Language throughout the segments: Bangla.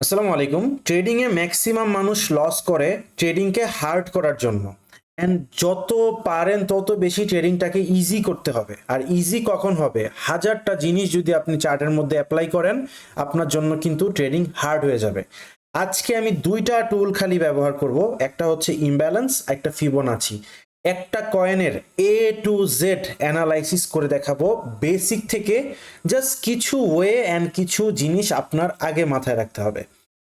আসসালামু আলাইকুম। ট্রেডিংয়ে ম্যাক্সিমাম মানুষ লস করে ট্রেডিংকে হার্ড করার জন্য। অ্যান্ড যত পারেন তত বেশি ট্রেডিংটাকে ইজি করতে হবে। আর ইজি কখন হবে? হাজারটা জিনিস যদি আপনি চার্টের মধ্যে অ্যাপ্লাই করেন, আপনার জন্য কিন্তু ট্রেডিং হার্ড হয়ে যাবে। আজকে আমি দুইটা টুল খালি ব্যবহার করব। একটা হচ্ছে ইমব্যালেন্স একটা ফিবোনাচি একটা কয়েনের এ টু জেড অ্যানালাইসিস করে দেখাবো। বেসিক থেকে জাস্ট কিছু ওয়ে অ্যান্ড কিছু জিনিস আপনার আগে মাথায় রাখতে হবে।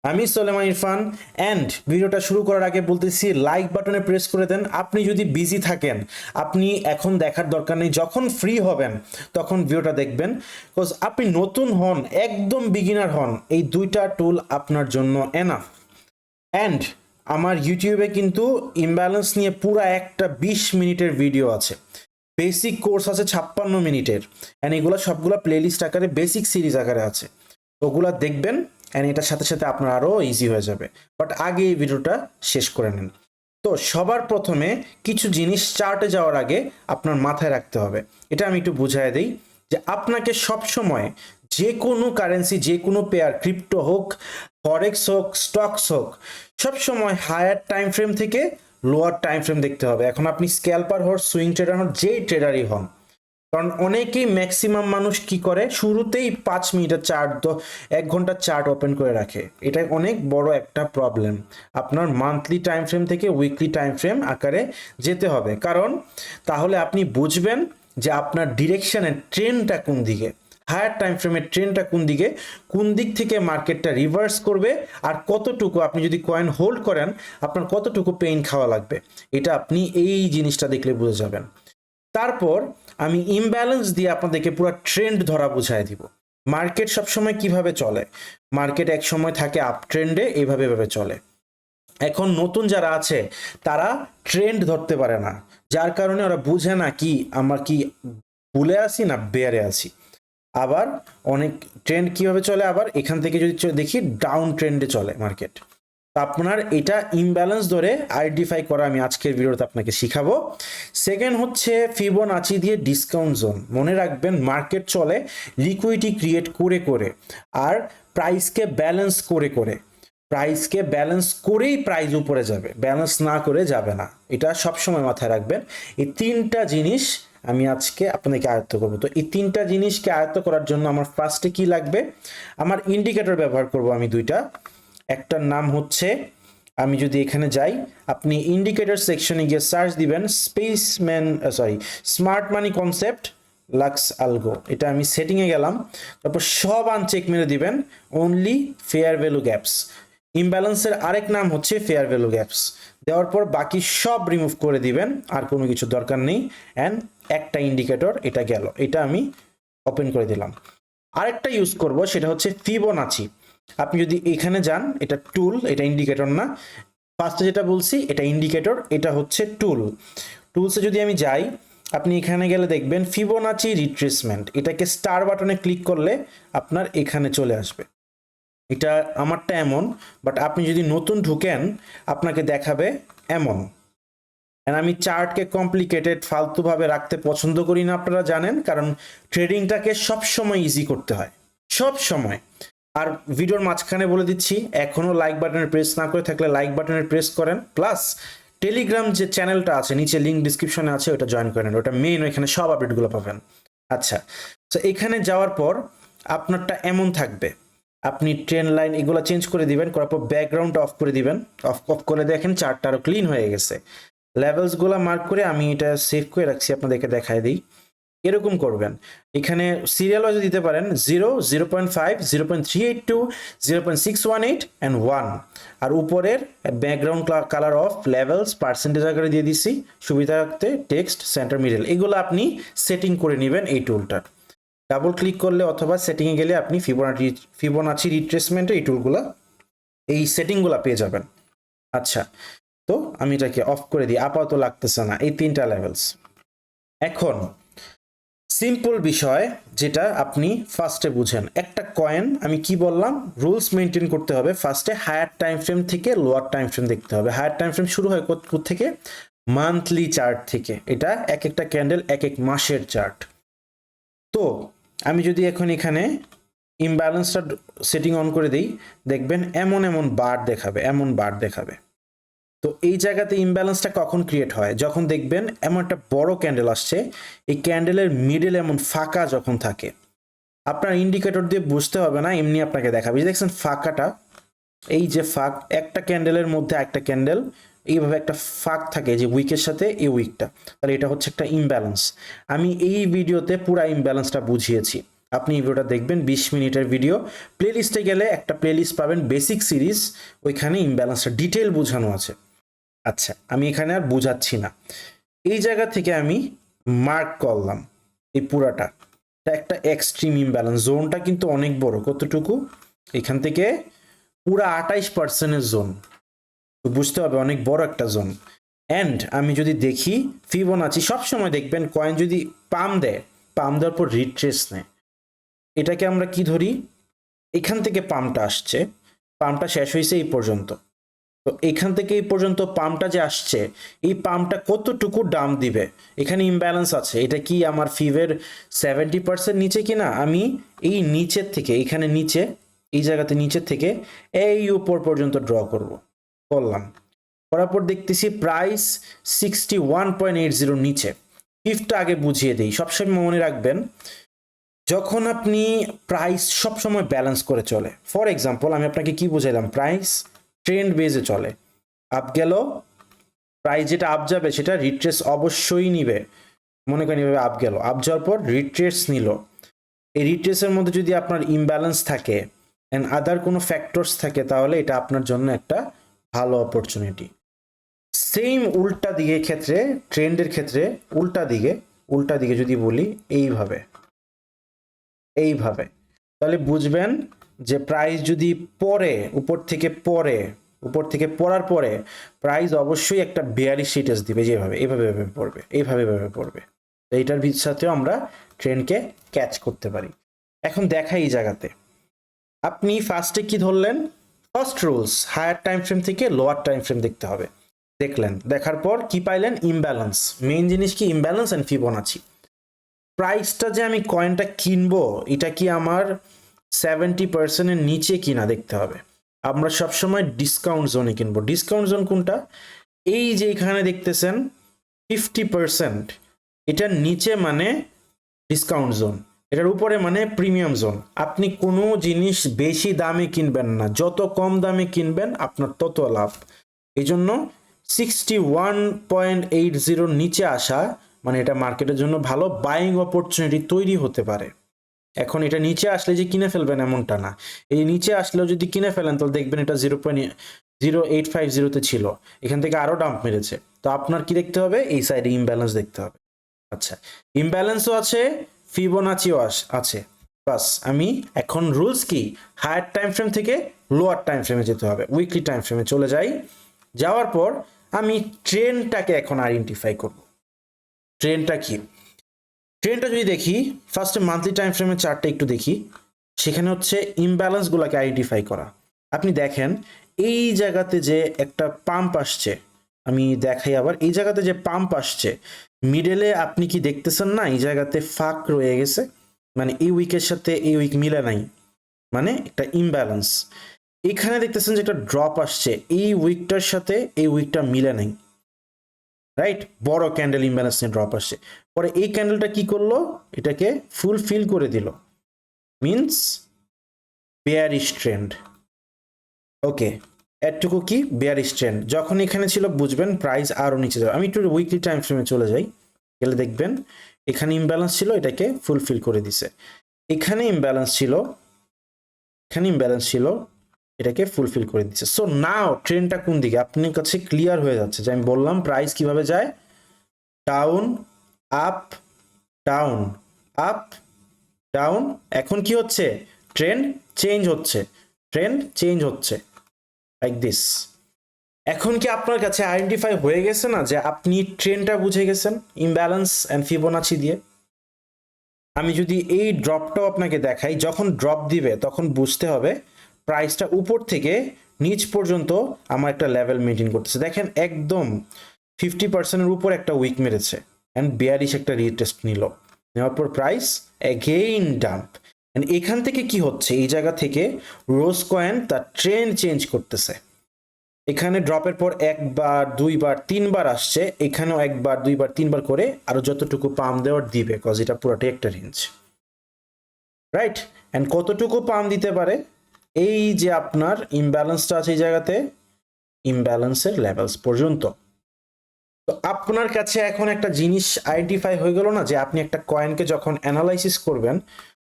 আমি সোলেমান ইরফান অ্যান্ড ভিডিওটা শুরু করার আগে বলতেছি লাইক বাটনে প্রেস করে দেন। আপনি যদি বিজি থাকেন, আপনি এখন দেখার দরকার নেই। যখন ফ্রি হবেন, তখন ভিডিওটা দেখবেন। বিকজ আপনি নতুন হন, একদম বিগিনার হন, এই দুইটা টুল আপনার জন্য এনাফ অ্যান্ড আমার ইউটিউবে কিন্তু ইমব্যালেন্স নিয়ে পুরো একটা বিশ মিনিটের ভিডিও আছে। বেসিক কোর্স আছে ছাপ্পান্ন মিনিটের। অ্যান্ড এগুলো সবগুলো প্লেলিস্ট আকারে বেসিক সিরিজ আকারে আছে। ওগুলা দেখবেন অ্যান্ড এটার সাথে সাথে আপনার আরও ইজি হয়ে যাবে। বাট আগে এই ভিডিওটা শেষ করে নেন। তো সবার প্রথমে কিছু জিনিস চার্টে যাওয়ার আগে আপনার মাথায় রাখতে হবে। এটা আমি একটু বুঝাই দিই যে আপনাকে সব সময় যে কোনো কারেন্সি যে কোনো পেয়ার ক্রিপ্টো হোক ফরেক্স হোক স্টকস হোক সব সময় হায়ার টাইম ফ্রেম থেকে লোয়ার টাইম ফ্রেম দেখতে হবে। এখন আপনি স্ক্যালপার হন সুইং ট্রেডার হন যেই ট্রেডারই হন, কারণ অনেকেই ম্যাক্সিমাম মানুষ কি করে? শুরুতেই পাঁচ মিনিটের চার্ট এক ঘণ্টার চার্ট ওপেন করে রাখে। এটা অনেক বড় একটা প্রবলেম আপনার মান্থলি টাইম ফ্রেম থেকে উইকলি টাইম ফ্রেম আকারে যেতে হবে। কারণ তাহলে আপনি বুঝবেন যে আপনার ডিরেকশনের ট্রেনটা কোন দিকে। হায়ার টাইম ফ্রেমের ট্রেনটা কোন দিকে, কোন দিক থেকে মার্কেটটা রিভার্স করবে আর কতটুকু আপনি যদি কয়েন হোল্ড করেন, আপনার কতটুকু পেইন খাওয়া লাগবে? এটা আপনি এই জিনিসটা দেখলে বুঝে যাবেন। তারপর আমি ইমব্যালেন্স দিয়ে আপনাদেরকে পুরো ট্রেন্ড ধরা বুঝাই দিব। মার্কেট সবসময় কীভাবে চলে? মার্কেট এক সময় থাকে আপ ট্রেন্ডে এইভাবে এভাবে চলে। এখন নতুন যারা আছে, তারা ট্রেন্ড ধরতে পারে না। যার কারণে ওরা বুঝে না কি, আমরা কি ভুলে আছি না বেয়ারে আছি? আবার অনেক ট্রেন্ড কীভাবে চলে? আবার এখান থেকে যদি দেখি ডাউন ট্রেন্ডে চলে মার্কেট আপনার এটা ইমব্যালেন্স ধরে আইডেন্টিফাই করা আমি আজকের ভিডিওতে আপনাকে শিখাবো। সেকেন্ড হচ্ছে ফিবোনাচি দিয়ে ডিসকাউন্ট জোন মনে রাখবেন মার্কেট চলে লিকুইডিটি ক্রিয়েট করে করে, আর প্রাইসকে ব্যালেন্স করে করে। প্রাইসকে ব্যালেন্স করেই প্রাইস উপরে যাবে। ব্যালেন্স না করে যাবে না। এটা সবসময় মাথায় রাখবেন। এই তিনটা জিনিস আমি আজকে আপনাকে আয়ত্ত করব। তো এই তিনটা জিনিসকে আয়ত্ত করার জন্য আমার ফার্স্টে কি লাগবে? আমার ইন্ডিকেটর ব্যবহার করব আমি দুইটা। একটার নাম হচ্ছে, আমি যদি এখানে যাই, আপনি ইন্ডিকেটর সেকশনে গিয়ে সার্চ দিবেন spaceman sorry smart money concept lux algo এটা আমি সেটিংয়ে গেলাম। তারপর সব আনচেক মেরে দিবেন অনলি ফেয়ার ভ্যালু গ্যাপস ইমব্যালেন্সের আরেক নাম হচ্ছে ফেয়ার ভ্যালু গ্যাপস দেওয়ার পর বাকি সব রিমুভ করে দিবেন, আর কোনো কিছু দরকার নেই। অ্যান্ড একটা ইন্ডিকেটর এটা গেল, এটা আমি ওপেন করে দিলাম। আরেকটা ইউজ করব, সেটা হচ্ছে ফিবোনাচি আপনি যদি এখানে যান, এটা টুল এটা ইন্ডিকেটর না। ফার্স্টে যেটা বলছি, এটা ইন্ডিকেটর এটা হচ্ছে টুল টুলসে যদি আমি যাই, আপনি এখানে গেলে দেখবেন ফিবোনাচি রিট্রেসমেন্ট এটাকে স্টার বাটনে ক্লিক করলে আপনার এখানে চলে আসবে। এটা আমারটা এমন বাট আপনি যদি নতুন ঢুকেন, আপনাকে দেখাবে এমন। And আমি চার্টকে কমপ্লিকেটেড, ফালতুভাবে রাখতে পছন্দ করি না, আপনারা জানেন, কারণ ট্রেডিংটাকে সবসময় ইজি করতে হয়। সব সময় আর ভিডিওর মাঝখানে বলে দিচ্ছি, এখনও লাইক বাটনের প্রেস না করে থাকলে লাইক বাটনের প্রেস করেন। প্লাস টেলিগ্রাম যে চ্যানেলটা আছে, নিচে লিঙ্ক ডিসক্রিপশনে আছে, ওটা জয়েন করেন। ওটা মেইন ওইখানে সব আপডেটগুলো পাবেন। আচ্ছা। তো এখানে যাওয়ার পর আপনারটা এমন থাকবে। আপনি ট্রেন লাইন এগুলো চেঞ্জ করে দিবেন, করার পর ব্যাকগ্রাউন্ড অফ করে দিবেন। অফ অফ করে দেখেন, চার্টটা আরও ক্লিন হয়ে গেছে। লেভেলসগুলো মার্ক করে আমি এটা সেভ করে রাখছি, আপনাদেরকে দেখাই দিই। এরকম করবেন। এখানে সিরিয়াল ওয়াইজ দিতে পারেন zero zero point five zero point three eight two zero point six one eight and one আর উপরের background colour of levels percentage আকারে দিয়ে দিচ্ছি সুবিধা রাখতে টেক্সট সেন্টার মিডল এগুলো আপনি সেটিং করে নেবেন এই টুলটার ডাবল ক্লিক করলে অথবা সেটিংয়ে গেলে আপনি ফিবোনাচি ফিবোনাচি রিট্রেসমেন্টে এই টুলগুলো এই সেটিংগুলো পেয়ে যাবেন। আচ্ছা তো আমি এটাকে অফ করে দিই, আপাতত লাগতেছে না, এই তিনটা লেভেলস এখন সিম্পল বিষয় যেটা আপনি ফার্স্টে বুঝেন। একটা কয়েন আমি কি বললাম? রুলস মেনটেন করতে হবে ফার্স্টে হায়ার টাইম ফ্রেম থেকে লোয়ার টাইম ফ্রেম দেখতে হবে। হায়ার টাইম ফ্রেম শুরু হয় কোথ- থেকে? মান্থলি চার্ট থেকে। এটা এক একটা ক্যান্ডেল এক এক মাসের চার্ট তো, আমি যদি এখন এখানে ইমব্যালেন্সটা সেটিং অন করে দিই, দেখবেন এমন এমন বার দেখাবে, এমন বার দেখাবে। তো এই জায়গাতে ইমব্যালেন্সটা কখন ক্রিয়েট হয়? যখন দেখবেন এমন একটা বড় ক্যান্ডেল আসছে, এই ক্যান্ডেলের মিডল এমন ফাঁকা যখন থাকে, আপনার ইন্ডিকেটর দিয়ে বুঝতে হবে না, এমনি আপনাকে দেখাবে। যে দেখছেন ফাঁকাটা, এই যে ফাঁক, একটা ক্যান্ডেলের মধ্যে একটা ক্যান্ডেল এইভাবে একটা ফাঁক থাকে যে উইকের সাথে এই উইকটা তাহলে এটা হচ্ছে একটা ইমব্যালেন্স আমি এই ভিডিওতে পুরো ইমব্যালেন্সটা বুঝিয়েছি। আপনি এই ভিডিওটা দেখবেন, বিশ মিনিটের ভিডিও প্লেলিস্টে গেলে একটা প্লেলিস্ট পাবেন বেসিক সিরিজ ওইখানে ইমব্যালেন্সটা ডিটেল বোঝানো আছে। আচ্ছা আমি এখানে আর বোঝাচ্ছি না। এই জায়গা থেকে আমি মার্ক করলাম এই পুরাটা। একটা এক্সট্রিম ইমব্যালেন্স জোনটা কিন্তু অনেক বড়। কতটুকু? এখান থেকে পুরা আঠাইশ পার্সেন্টের জোন তো বুঝতে হবে, অনেক বড় একটা জোন অ্যান্ড আমি যদি দেখি ফিবোনাচি সবসময় দেখবেন কয়েন যদি পাম দেয় পাম দেওয়ার পর রিট্রেস নেয়। এটাকে আমরা কি ধরি? এখান থেকে পামটা আসছে। পামটা শেষ হয়েছে এই পর্যন্ত। তো এখান থেকে এই পর্যন্ত পাম্পটা যে আসছে, এই পাম্পটা কতটুকু দাম দিবে? এখানে ইমব্যালেন্স আছে। এটা কি আমার ফিভের সেভেন্টি পার্সেন্ট নিচে কিনা? আমি এই নিচের থেকে, এখানে নিচে, এই জায়গাতে নিচের থেকে এই উপর পর্যন্ত ড্র করব। করলাম। করার পর দেখতেছি price sixty one point eight জিরোর নিচে ফিফটা আগে বুঝিয়ে দিই। সবসময় মনে রাখবেন, যখন আপনি প্রাইস সবসময় ব্যালেন্স করে চলে। ফর এক্সাম্পল আমি আপনাকে কি বুঝাইলাম? প্রাইস ট্রেন্ড বেজে চলে। আপ গেল প্রাইস যেটা আপ যাবে সেটা রিট্রেস অবশ্যই নিবে। মনে করেন এভাবে আপ গেল। আপ যাওয়ার পর রিট্রেস নিল। এই রিট্রেসের মধ্যে যদি আপনার ইমব্যালেন্স থাকে অ্যান্ড আদার কোনো ফ্যাক্টরস থাকে, তাহলে এটা আপনার জন্য একটা ভালো অপরচুনিটি সেম উল্টা দিকে ক্ষেত্রে ট্রেন্ডের ক্ষেত্রে উল্টা দিকে উল্টা দিকে যদি বলি এইভাবে। এইভাবে। তাহলে বুঝবেন যে প্রাইস যদি পরে উপর থেকে পরে উপর থেকে পড়ার পরে প্রাইস অবশ্যই একটা বিয়ারিশ সিটেস দিবে যেভাবে এইভাবে এভাবে পড়বে এইভাবে এভাবে পড়বে। তো এইটার সাথেও আমরা ট্রেনকে ক্যাচ করতে পারি। এখন দেখা এই জায়গাতে। আপনি ফার্স্টে কি ধরলেন? First rules higher time frame থেকে লোয়ার টাইম ফ্রেম দেখতে হবে। দেখলেন, দেখার পর কি পাইলেন? ইমব্যালেন্স মেইন জিনিস কি? ইমব্যালেন্স অ্যান্ড ফিবোনাচি প্রাইসটা যে আমি কয়েনটা কিনবো, এটা কি আমার সেভেন্টি পার্সেন্টের নিচে কিনা দেখতে হবে। আমরা সবসময় ডিসকাউন্ট জোনে কিনবো। ডিসকাউন্ট জোন কোনটা? এই যে এখানে দেখতেছেন ফিফটি পার্সেন্ট এটার নিচে মানে ডিসকাউন্ট জোন এটার উপরে মানে প্রিমিয়াম জোন আপনি কোনো জিনিস বেশি দামে কিনবেন না। যত কম দামে কিনবেন, আপনার তত লাভ। এই জন্য সিক্সটি ওয়ান পয়েন্ট এইট জিরোর নিচে আসা মানে এটা মার্কেটের জন্য ভালো। বাইং অপরচুনিটি তৈরি হতে পারে। এখন এটা নিচে আসলে যে কিনে ফেলবেন এমনটা না। এই নিচে আসলেও যদি কিনে ফেলেন, তাহলে দেখবেন এটা zero point zero eight five জিরোতে ছিল। এখান থেকে আরও ডাম্প মেরেছে। তো আপনার কি দেখতে হবে? এই সাইডে ইমব্যালেন্স দেখতে হবে। আচ্ছা ইমব্যালেন্সও আছে ফিবোনাচিও আছে। বাস, আমি এখন রুলস কি? হায়ার টাইম ফ্রেম থেকে লোয়ার টাইম ফ্রেমে যেতে হবে। উইকলি টাইম ফ্রেমে চলে যাই। যাওয়ার পর আমি ট্রেনটাকে এখন আইডেন্টিফাই করব। ট্রেনটা কি? ট্রেনটা যদি দেখি ফার্স্টে মান্থলি টাইম ফ্রেমের চার্টটা একটু দেখি, সেখানে হচ্ছে ইমব্যালেন্সগুলোকে আইডেন্টিফাই করা। আপনি দেখেন, এই জায়গাতে যে একটা পাম্প আসছে, আমি দেখাই আবার, এই জায়গাতে যে পাম্প আসছে মিডলে আপনি কি দেখতেছেন না, এই জায়গাতে ফাঁক রয়ে গেছে? মানে এই উইকের সাথে এই উইক মিলে নাই। মানে একটা ইমব্যালেন্স এখানে দেখতেছেন যে একটা ড্রপ আসছে, এই উইকটার সাথে এই উইকটা মিলে নাই। রাইট বড় ক্যান্ডেল ইমব্যালেন্স নিয়ে ড্রপ আসছে। পরে এই ক্যান্ডেলটা কি করল? এটাকে ফুলফিল করে দিল। মিনস বেয়ারিশ ট্রেন্ড ওকে এরটুকু কি? বেয়ারিশ ট্রেন্ড যখন এখানে ছিল, বুঝবেন প্রাইস আরও নিচে যাবে। আমি একটু উইকলি টাইম ফ্রেমে চলে যাই। গেলে দেখবেন এখানে ইমব্যালেন্স ছিল, এটাকে ফুলফিল করে দিছে। এখানে ইমব্যালেন্স ছিল, এখানে ইমব্যালেন্স ছিল, এটাকে ফুলফিল করে দিচ্ছে সো নাও ট্রেনটা কোন দিকে? আপনার কাছে ক্লিয়ার হয়ে যাচ্ছে যে আমি বললাম প্রাইস কীভাবে যায়? Down up, down. Up, down, এখন কি হচ্ছে? ট্রেন্ড চেঞ্জ হচ্ছে। ট্রেন্ড চেঞ্জ হচ্ছে। লাইক দিস এখন কি আপনার কাছে আইডেন্টিফাই হয়ে গেছে না যে আপনি ট্রেনটা বুঝে গেছেন? ইমব্যালেন্স অ্যান্ড ফিবোনাচি দিয়ে। আমি যদি এই ড্রপটাও আপনাকে দেখাই, যখন ড্রপ দিবে, তখন বুঝতে হবে প্রাইসটা উপর থেকে নিচ পর্যন্ত আমার একটা লেভেল মেনটেন করতেছে। দেখেন, একদম ফিফটি পার্সেন্টের উপর একটা উইক মেরেছে। অ্যান্ড বিয়ারিশ একটা রিটেস্ট নিল। নেওয়ার পর প্রাইস অ্যাগেইন ডাম্প And এখান থেকে কি হচ্ছে? এই জায়গা থেকে রোজ কয়েন তার ট্রেন চেঞ্জ করতেছে। এখানে ড্রপের পর একবার, দুইবার, তিনবার আসছে। এখানেও একবার, দুইবার, তিনবার করে আরও যতটুকু পাম দেওয়ার দিবে কজ এটা পুরোটাই একটা রেঞ্জ রাইট অ্যান্ড কতটুকু পাম দিতে পারে? এই যে আপনার ইমব্যালেন্সটা আছে এই জায়গাতে ইমব্যালেন্সের লেভেলস পর্যন্ত। তো আপনার কাছে এখন একটা জিনিস আইডেন্টিফাই হয়ে গেল না যে আপনি একটা কয়েনকে যখন অ্যানালাইসিস করবেন,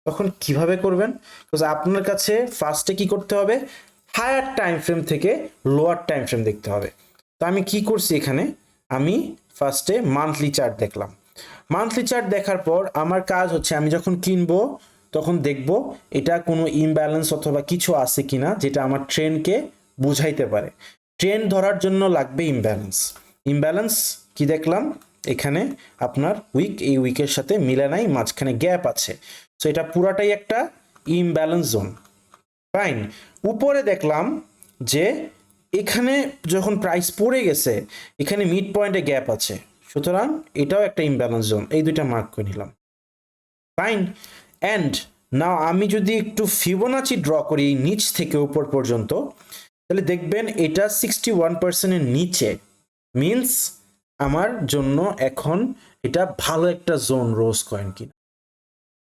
তখন কীভাবে করবেন? বিকজ আপনার কাছে ফার্স্টে কি করতে হবে? হায়ার টাইম ফ্রেম থেকে লোয়ার টাইম ফ্রেম দেখতে হবে। তো আমি কি করছি এখানে? আমি ফার্স্টে মান্থলি চার্ট দেখলাম। মান্থলি চার্ট দেখার পর আমার কাজ হচ্ছে আমি যখন কিনবো, তখন দেখব এটা কোনো ইমব্যালেন্স অথবা কিছু আছে কিনা যেটা আমার ট্রেনকে বুঝাইতে পারে। ট্রেন ধরার জন্য লাগবে ইমব্যালেন্স ইমব্যালেন্স কি দেখলাম? এখানে আপনার উইক এই উইকের সাথে মিলে নাই, মাঝখানে গ্যাপ আছে। সো এটা পুরাটাই একটা ইমব্যালেন্স জোন ফাইন উপরে দেখলাম যে এখানে যখন প্রাইস পড়ে গেছে, এখানে মিড পয়েন্টে গ্যাপ আছে। সুতরাং এটাও একটা ইমব্যালেন্স জোন এই দুইটা মার্ক করে নিলাম। ফাইন অ্যান্ড নাও আমি যদি একটু ফিবোনাচি ড্র করি নিচ থেকে উপর পর্যন্ত, তাহলে দেখবেন এটা সিক্সটি ওয়ান পার্সেন্টের নিচে। মিনস আমার জন্য এখন এটা ভালো একটা জোন রোজ কয়েন কিনা।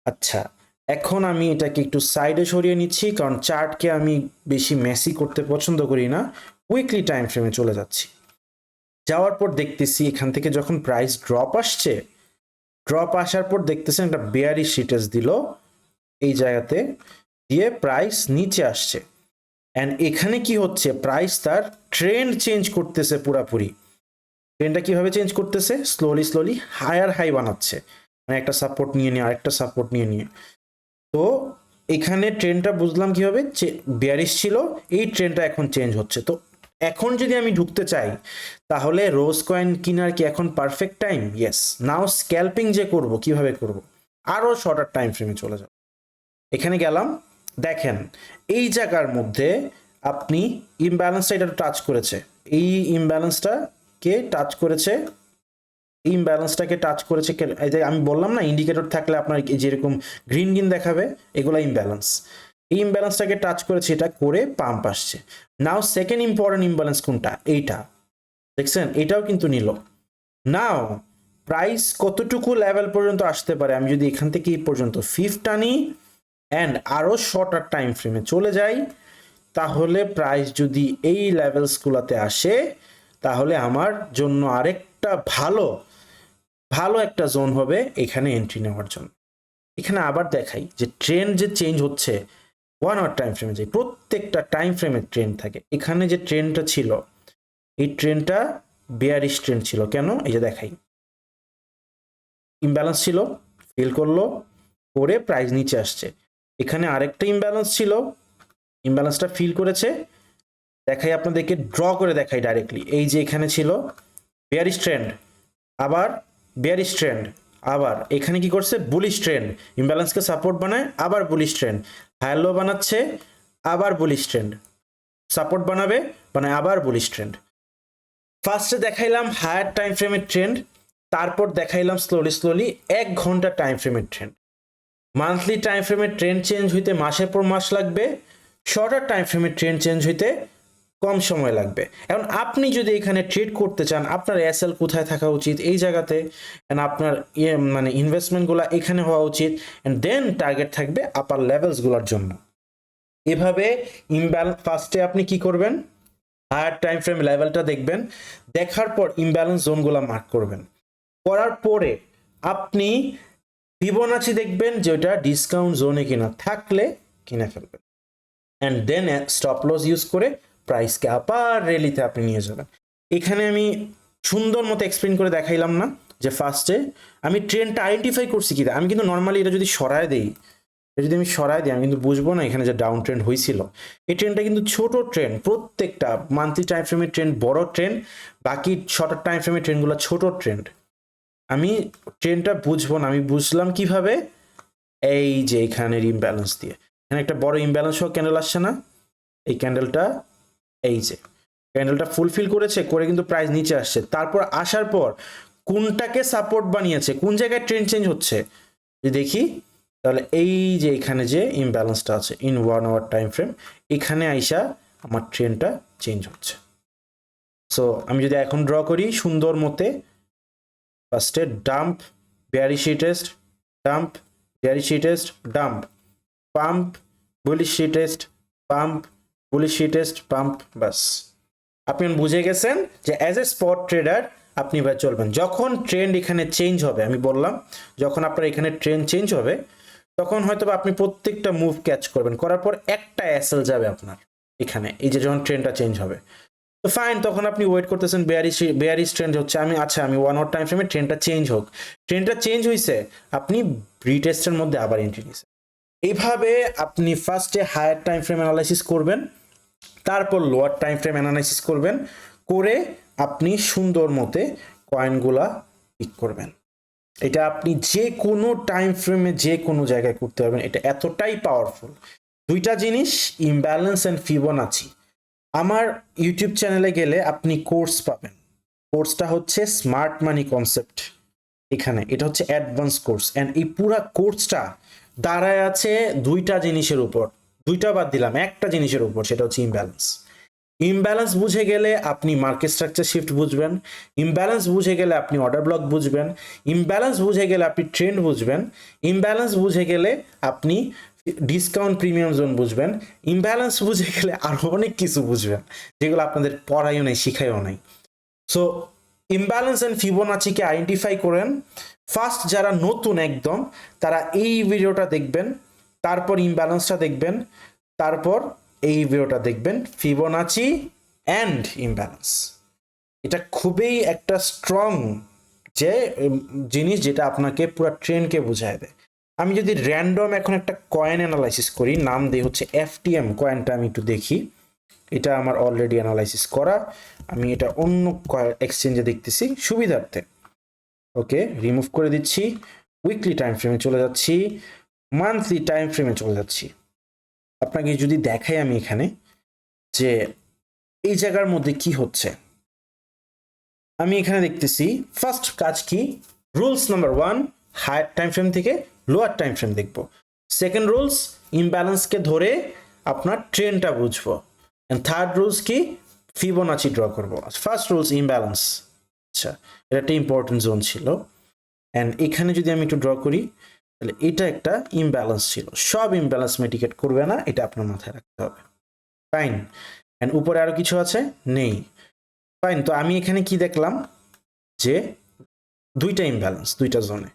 আচ্ছা এখন আমি এটাকে একটু সাইডে সরিয়ে নিচ্ছি, কারণ চার্টকে আমি বেশি মেসি করতে পছন্দ করি না। উইকলি টাইম ফ্রেমে চলে যাচ্ছি। যাওয়ার পর দেখতেছি এখান থেকে যখন প্রাইস ড্রপ আসছে ড্রপ আসার পর দেখতেছেন একটা বেয়ারি সিটেস দিল এই জায়গাতে, দিয়ে প্রাইস নিচে আসছে। অ্যান্ড এখানে কি হচ্ছে? প্রাইস তার ট্রেন্ড চেঞ্জ করতেছে পুরাপুরি। ট্রেনটা কীভাবে চেঞ্জ করতেছে? স্লোলি স্লোলি হায়ার হাই বানাচ্ছে। মানে একটা সাপোর্ট নিয়ে নিয়ে, আরেকটা সাপোর্ট নিয়ে নিয়ে। তো এখানে ট্রেনটা বুঝলাম কীভাবে? বিয়ারিশ ছিল, এই ট্রেনটা এখন চেঞ্জ হচ্ছে। তো এখন যদি আমি ঢুকতে চাই, তাহলে রোজ কয়েন কিনার কি এখন perfect time yes now scalping যে করব, কীভাবে করব? আরও শর্টার টাইম ফ্রেমে চলে যাব। এখানে গেলাম। দেখেন, এই জায়গার মধ্যে আপনি ইমব্যালেন্সটা এটা টাচ করেছে। এই ইমব্যালেন্সটা কে টাচ করেছে? ইমব্যালেন্সটাকে টাচ করেছে আমি বললাম না ইন্ডিকেটর থাকলে আপনার যেরকম গ্রিন গ্রিন দেখাবে, এগুলো ইমব্যালেন্স ইমব্যালেন্সটাকে টাচ করেছে, এটা করে পাম্প আসছে। নাও সেকেন্ড ইম্পর্টেন্ট ইমব্যালেন্স কোনটা? এইটা। দেখছেন? এটাও কিন্তু নিল। নাও প্রাইস কতটুকু লেভেল পর্যন্ত আসতে পারে? আমি যদি এখান থেকে এই পর্যন্ত ফিফট আনি অ্যান্ড আরও শর্টার টাইম ফ্রেমে চলে যাই, তাহলে প্রাইস যদি এই লেভেলসগুলোতে আসে তাহলে আমার জন্য আরেকটা ভালো ভালো একটা জোন হবে এখানে এন্ট্রি নেওয়ার জন্য। এখানে আবার দেখাই যে ট্রেন যে চেঞ্জ হচ্ছে ওয়ান আওয়ার টাইম ফ্রেমে যাই প্রত্যেকটা টাইম ফ্রেমে ট্রেন থাকে। এখানে যে ট্রেনটা ছিল, এই ট্রেনটা বেয়ারিশ ট্রেন ছিল। কেন? এই যে দেখাই। ইমব্যালেন্স ছিল ফিল করল, করে প্রাইস নিচে আসছে। এখানে আরেকটা ইমব্যালেন্স ছিল ইমব্যালেন্সটা ফিল করেছে দেখাই আপনাদেরকে ড্র করে দেখাই ডাইরেক্টলি এই যে এখানে ছিল বেয়ারিশ ট্রেন্ড আবার বেয়ারিশ ট্রেন্ড আবার। এখানে কি করছে? বুলিশ ট্রেন্ড ইমব্যালেন্সকে সাপোর্ট বানায়, আবার বুলিশ ট্রেন্ড লো বানাচ্ছে, আবার বুলিশ ট্রেন্ড সাপোর্ট বানাবে মানে আবার বুলিশ ট্রেন্ড ফার্স্টে দেখাইলাম হায়ার টাইম ফ্রেমের ট্রেন্ড তারপর দেখাইলাম স্লোলি স্লোলি এক ঘণ্টা টাইম ফ্রেমের ট্রেন্ড মান্থলি টাইম ফ্রেমের ট্রেন্ড চেঞ্জ হইতে মাসের পর মাস লাগবে শর্টার টাইম ফ্রেমের ট্রেন্ড চেঞ্জ হইতে কম সময় লাগবে। এখন আপনি যদি এখানে ট্রেড করতে চান, আপনার এসএল কোথায় থাকা উচিত? এই জায়গাতে, and আপনার ইয়ে মানে ইনভেস্টমেন্টগুলো এখানে হওয়া উচিত অ্যান্ড দেন টার্গেট থাকবে আপার লেভেলসগুলোর জন্য। এভাবে ইমব্যালেন্স ফার্স্টে আপনি কি করবেন? হায়ার টাইম ফ্রেম লেভেলটা দেখবেন, দেখার পর ইমব্যালেন্স জোনগুলো মার্ক করবেন। করার পরে আপনি ফিবোনাচি দেখবেন যে ওটা ডিসকাউন্ট জোনে কিনা, থাকলে কিনে ফেলবেন। And then stop loss use করে প্রাইসকে আবার রেলিতে আপনি নিয়ে যাবেন। এখানে আমি সুন্দর মতো এক্সপ্লেন করে দেখাইলাম না যে ফার্স্টে আমি ট্রেনটা আইডেন্টিফাই করছি কি আমি কিন্তু নর্মালি এটা যদি সরায় দেই যদি আমি সরাই দিই, আমি কিন্তু বুঝব না এখানে যে ডাউন ট্রেন্ড হয়েছিল এই ট্রেনটা কিন্তু ছোট ট্রেন প্রত্যেকটা মান্থলি টাইম ফ্রেমের ট্রেন বড় ট্রেন বাকি শর্টার টাইম ফ্রেমের ট্রেনগুলো ছোট ট্রেন্ড আমি ট্রেনটা বুঝব না, আমি বুঝলাম কীভাবে? এই যে এখানের ইমব্যালেন্স দিয়ে। এখানে একটা বড় ইমব্যালেন্স সহ ক্যান্ডেল আসছে না। এই ক্যান্ডেলটা এই যে ক্যান্ডেলটা ফুলফিল করেছে, করে কিন্তু প্রাইস নিচে আসছে। তারপর আসার পর কোনটাকে সাপোর্ট বানিয়েছে, কোন জায়গায় ট্রেন চেঞ্জ হচ্ছে দেখি, তাহলে এই যে এখানে যে ইমব্যালেন্সটা আছে in one hour time frame এখানে আইসা আমার ট্রেনটা চেঞ্জ হচ্ছে। সো আমি যদি এখন ড্র করি, সুন্দর মতে ফার্স্টে dump bearish test dump bearish test dump pump bullish test pump bullish test pump বাস। আপনি বুঝে গেছেন যে অ্যাজ এ স্পট ট্রেডার আপনি এবার চলবেন। যখন ট্রেন্ড এখানে চেঞ্জ হবে, আমি বললাম, যখন আপনার এখানে ট্রেন্ড চেঞ্জ হবে, তখন হয়তো আপনি প্রত্যেকটা মুভ ক্যাচ করবেন। করার পর একটা অ্যাসেল যাবে আপনার এখানে, এই যে যখন ট্রেনটা চেঞ্জ হবে। তো ফাইন তখন আপনি ওয়েট করতেছেন বেয়ারিশ বেয়ারিশ ট্রেন্ড হচ্ছে, আমি আচ্ছা আমি ওয়ান আওয়ার টাইম ফ্রেমে ট্রেনটা চেঞ্জ হোক। ট্রেনটা চেঞ্জ হয়েছে আপনি রিটেস্টের মধ্যে আবার এন্ট্রি নিছেন। এইভাবে আপনি ফার্স্টে হায়ার টাইম ফ্রেম অ্যানালাইসিস করবেন। তারপর লোয়ার টাইম ফ্রেম অ্যানালাইসিস করবেন, করে আপনি সুন্দর মতে কয়েনগুলা পিক করবেন। এটা আপনি যে কোনো টাইম ফ্রেমে যে কোনো জায়গায় করতে পারবেন। এটা এতটাই পাওয়ারফুল দুইটা জিনিস ইমব্যালেন্স অ্যান্ড ফিবোনাচি আমার ইউটিউব চ্যানেলে গেলে আপনি কোর্স পাবেন। কোর্সটা হচ্ছে স্মার্ট মানি কনসেপ্ট এখানে, এটা হচ্ছে অ্যাডভান্স কোর্স অ্যান্ড এই পুরা কোর্সটা দাঁড়ায় আছে দুইটা জিনিসের উপর। দুইটা বাদ দিলাম, একটা জিনিসের উপর, সেটা হচ্ছে ইমব্যালেন্স ইমব্যালেন্স বুঝে গেলে আপনি মার্কেট স্ট্রাকচার শিফট বুঝবেন ইমব্যালেন্স বুঝে গেলে আপনি অর্ডার ব্লক বুঝবেন ইমব্যালেন্স বুঝে গেলে আপনি ট্রেন্ড বুঝবেন ইমব্যালেন্স বুঝে গেলে আপনি ডিসকাউন্ট প্রিমিয়াম জোন বুঝবেন ইমব্যালেন্স বুঝে গেলে আরও অনেক কিছু বুঝবেন, যেগুলো আপনাদের পড়াইও নাই শিখাইও নাই। সো ইমব্যালেন্স অ্যান্ড ফিবোনাচিকে আইডেন্টিফাই করেন। ফার্স্ট যারা নতুন একদম, তারা এই ভিডিওটা দেখবেন তারপর ইমব্যালেন্সটা দেখবেন, তারপর এই ভিডিওটা দেখবেন ফিবোনাচি অ্যান্ড ইমব্যালেন্স এটা খুবই একটা স্ট্রং যে জিনিস যেটা আপনাকে পুরো ট্রেনকে বোঝায় দেয়। আমি যদি র্যান্ডম এখন একটা কয়েন অ্যানালাইসিস করি, নাম দিয়ে হচ্ছে এফটিএম কয়েনটা আমি একটু দেখি। এটা আমার অলরেডি অ্যানালাইসিস করা। আমি এটা অন্য এক্সচেঞ্জে দেখতেছি, সুবিধার্থে। ওকে রিমুভ করে দিচ্ছি। উইকলি টাইম ফ্রেমে চলে যাচ্ছি। মান্থলি টাইম ফ্রেমে চলে যাচ্ছি। আপনাকে যদি দেখাই আমি এখানে যে এই জায়গার মধ্যে কি হচ্ছে। আমি এখানে দেখতেছি ফার্স্ট কাজ কি? Rules number one higher time frame থেকে লোয়ার টাইম ফ্রেম দেখব। সেকেন্ড রুলস ইমব্যালেন্সকে ধরে আপনার ট্রেনটা বুঝব। অ্যান্ড থার্ড রুলস কি? ফিবোনাচি ড্র করব। ফার্স্ট রুলস ইমব্যালেন্স আচ্ছা এটা একটা ইম্পর্টেন্ট জোন ছিল। অ্যান্ড এখানে যদি আমি একটু ড্র করি তাহলে এটা একটা ইমব্যালেন্স ছিল। সব ইমব্যালেন্স মেডিকেট করবে না, এটা আপনার মাথায় রাখতে হবে। ফাইন অ্যান্ড উপরে আরও কিছু আছে? নেই। ফাইন তো আমি এখানে কি দেখলাম? যে দুইটা ইমব্যালেন্স দুইটা জোনে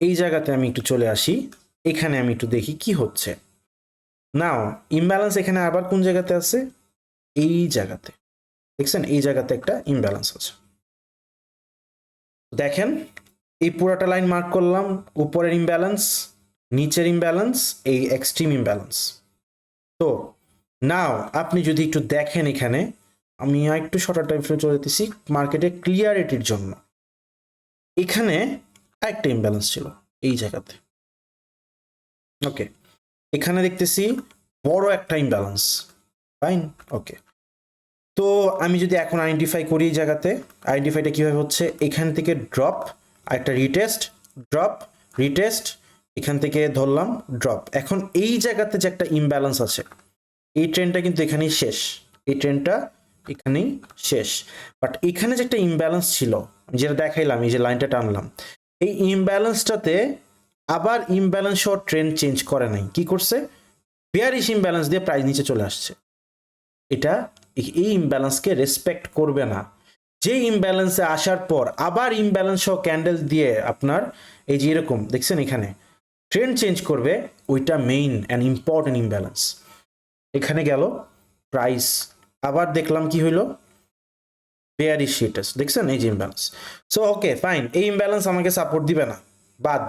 এই জায়গাতে আমি একটু চলে আসি। এখানে আমি একটু দেখি কি হচ্ছে। নাও ইমব্যালেন্স এখানে আবার কোন জায়গাতে আছে? এই জায়গাতে। দেখছেন? এই জায়গাতে একটা ইমব্যালেন্স আছে। দেখেন এই পুরাটা লাইন মার্ক করলাম, উপরের ইমব্যালেন্স নিচের ইমব্যালেন্স এই এক্সট্রিম ইমব্যালেন্স তো নাও আপনি যদি একটু দেখেন এখানে, আমি একটু শর্টার টাইম ফ্রেমে চলে যেতেছি মার্কেটে ক্লিয়ারিটির জন্য। এখানে একটা ইমব্যালেন্স ছিল, এই জায়গাতে। ওকে এখানে দেখতেছি বড় একটা ইমব্যালেন্স ফাইন ওকে তো আমি যদি এখন আইডেন্টিফাই করি এই জায়গাতে আইডেন্টিফাইটা কীভাবে হচ্ছে, এখান থেকে ড্রপ একটা রিটেস্ট ড্রপ রিটেস্ট এখান থেকে ধরলাম ড্রপ এখন এই জায়গাতে যে একটা ইমব্যালেন্স আছে, এই ট্রেনটা কিন্তু এখানেই শেষ। এই ট্রেনটা এখানেই শেষ। বাট এখানে যে একটা ইমব্যালেন্স ছিল যেটা দেখাইলাম, এই যে লাইনটা টানলাম, এই ইমব্যালেন্সটাতে আবার ইমব্যালেন্স সহ ট্রেন চেঞ্জ করে নাই। কি করছে? বেয়ারিশ ইমব্যালেন্স দিয়ে প্রাইস নিচে চলে আসছে। এটা এই ইমব্যালেন্সকে রেসপেক্ট করবে না। যে ইমব্যালেন্সে আসার পর আবার ইমব্যালেন্স সহ ক্যান্ডেল দিয়ে আপনার এই যে এরকম, দেখছেন এখানে? ট্রেন্ড চেঞ্জ করবে, ওইটা মেইন অ্যান্ড ইম্পর্টেন্ট ইমব্যালেন্স এখানে গেল প্রাইস আবার দেখলাম কি হইল? বেয়ারি শিটাস দেখছেন? এই যে ইমব্যালেন্স সো ওকে ফাইন এই ইমব্যালেন্স আমাকে সাপোর্ট দিবে না, বাদ।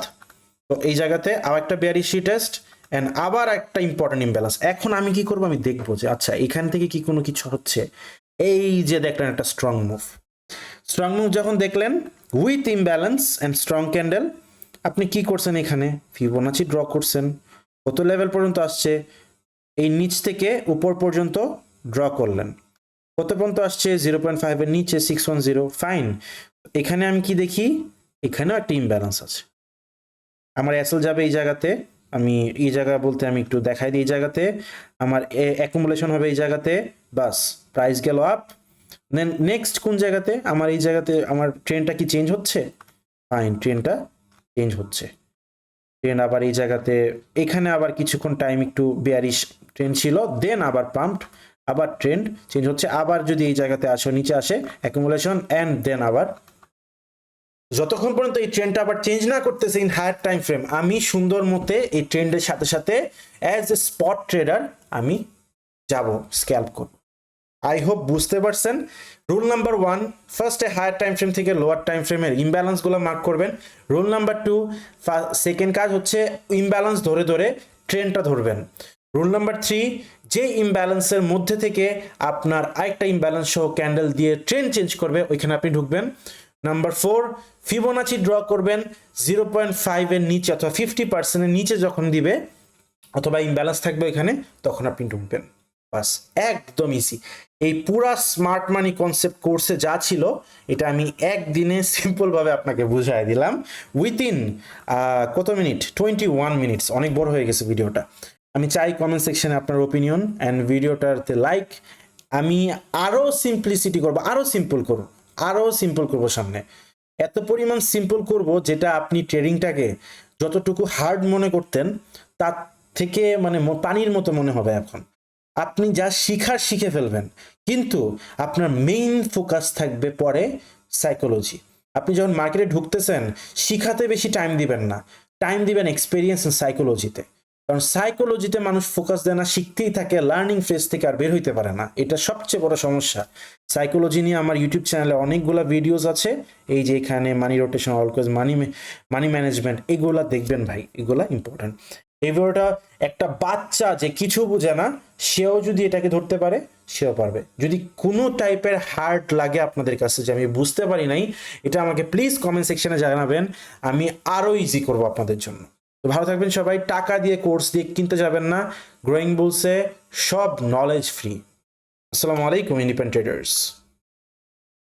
তো এই জায়গাতে আবার একটা বেয়ারি টেস্ট অ্যান্ড আবার একটা ইম্পর্টেন্ট ইমব্যালেন্স এখন আমি কি করব? আমি দেখব যে আচ্ছা এখান থেকে কি কোনো কিছু হচ্ছে? এই যে দেখলেন একটা স্ট্রং মুভ স্ট্রং মুভ যখন দেখলেন with imbalance and strong candle আপনি কি করছেন এখানে? ফিবোনাচি ড্র করছেন। কত লেভেল পর্যন্ত আসছে? এই নিচ থেকে উপর পর্যন্ত ড্র করলেন। কত পর্যন্ত আসছে? জিরো পয়েন্ট ফাইভের নিচে সিক্স ওয়ান জিরো ফাইন এখানে আমি কি দেখি? এখানেও একটা ইমব্যালেন্স আছে। আমার অ্যাসেল যাবে এই জায়গাতে। আমি এই জায়গা বলতে আমি একটু দেখাই দিই এই জায়গাতে। আমার অ্যাকুমুলেশন হবে এই জায়গাতে। বাস প্রাইস গেল আপ দেন নেক্সট কোন জায়গাতে? আমার এই জায়গাতে আমার ট্রেনটা কি চেঞ্জ হচ্ছে? ফাইন ট্রেনটা চেঞ্জ হচ্ছে। ট্রেন আবার এই জায়গাতে, এখানে আবার কিছুক্ষণ টাইম একটু বেয়ারিশ ট্রেন ছিল দেন আবার পাম্পড আবার ট্রেন্ড চেঞ্জ হচ্ছে। আবার যদি এই জায়গাতে আসো, নিচে আসে অ্যাকুমুলেশন অ্যান্ড দেন আবার। যতক্ষণ পর্যন্ত এই ট্রেনটা আবার চেঞ্জ না করতেছে ইন হায়ার টাইম ফ্রেম আমি সুন্দর মতে এই ট্রেন্ডের সাথে সাথে অ্যাজ এ স্পট ট্রেডার আমি যাব স্ক্যাল্প করব। আই হোপ বুঝতে পারছেন। রুল নাম্বার ওয়ান ফার্স্টে হায়ার টাইম ফ্রেম থেকে লোয়ার টাইম ফ্রেমের ইমব্যালেন্সগুলো মার্ক করবেন। রুল নাম্বার টু সেকেন্ড কাজ হচ্ছে ইমব্যালেন্স ধরে ধরে ট্রেনটা ধরবেন। রুল নাম্বার থ্রি যে ইমব্যালেন্সের মধ্যে থেকে আপনার আরেকটা ইমব্যালেন্স সহ ক্যান্ডেল দিয়ে ট্রেন চেঞ্জ করবে, ওইখানে আপনি ঢুকবেন। নাম্বার ফোর ফিবোনাচি ড্র করবেন জিরো পয়েন্ট ফাইভের নিচে অথবা ফিফটি পার্সেন্টের নিচে যখন দিবে, অথবা ইমব্যালেন্স থাকবে এখানে তখন আপনি ঢুকবেন। বাস, একদম ইজি এই পুরা স্মার্ট মানি কনসেপ্ট কোর্সে যা ছিল, এটা আমি একদিনে সিম্পলভাবে আপনাকে বুঝাই দিলাম। উইথিন কত মিনিট টোয়েন্টি ওয়ান মিনিটস অনেক বড় হয়ে গেছে ভিডিওটা আমি চাই কমেন্ট সেকশনে আপনার ওপিনিয়ন অ্যান্ড ভিডিওটাতে লাইক আমি আরও সিম্পলিসিটি করব আরও সিম্পল করব আরও সিম্পল করব সামনে। এত পরিমাণ সিম্পল করব যেটা আপনি ট্রেডিংটাকে যতটুকু হার্ড মনে করতেন, তার থেকে মানে পানির মতো মনে হবে এখন। আপনি যা শিখার শিখে ফেলবেন। কিন্তু আপনার মেইন ফোকাস থাকবে পরে সাইকোলজি আপনি যখন মার্কেটে ঢুকতেছেন, শিখাতে বেশি টাইম দিবেন না। টাইম দিবেন এক্সপিরিয়েন্স সাইকোলজিতে কারণ সাইকোলজিতে মানুষ ফোকাস দেয় না, শিখতেই থাকে লার্নিং ফেজ থেকে আর বের হইতে পারে না। এটা সবচেয়ে বড় সমস্যা। সাইকোলজি নিয়ে আমার ইউটিউব চ্যানেলে অনেকগুলো ভিডিওস আছে। এই যে এখানে মানি রোটেশন অলকোজ মানি মানি ম্যানেজমেন্ট এগুলা দেখবেন ভাই। এগুলা ইম্পর্টেন্ট এই ভিডিওটা একটা বাচ্চা যে কিছু বোঝে না, সেও যদি এটাকে ধরতে পারে, সেও পারবে। যদি কোনো টাইপের হার্ট লাগে আপনাদের কাছে যে আমি বুঝতে পারি নাই, এটা আমাকে প্লিজ কমেন্ট সেকশনে জানাবেন। আমি আরও ইজি করব আপনাদের জন্য। তো ভালো থাকবেন সবাই। টাকা দিয়ে কোর্স দিয়ে কিনতে যাবেন না। গ্রোয়িং বুলসে সব নলেজ ফ্রি আসসালামু আলাইকুম ইন্ডিপেন্ডেন্ট ট্রেডার্স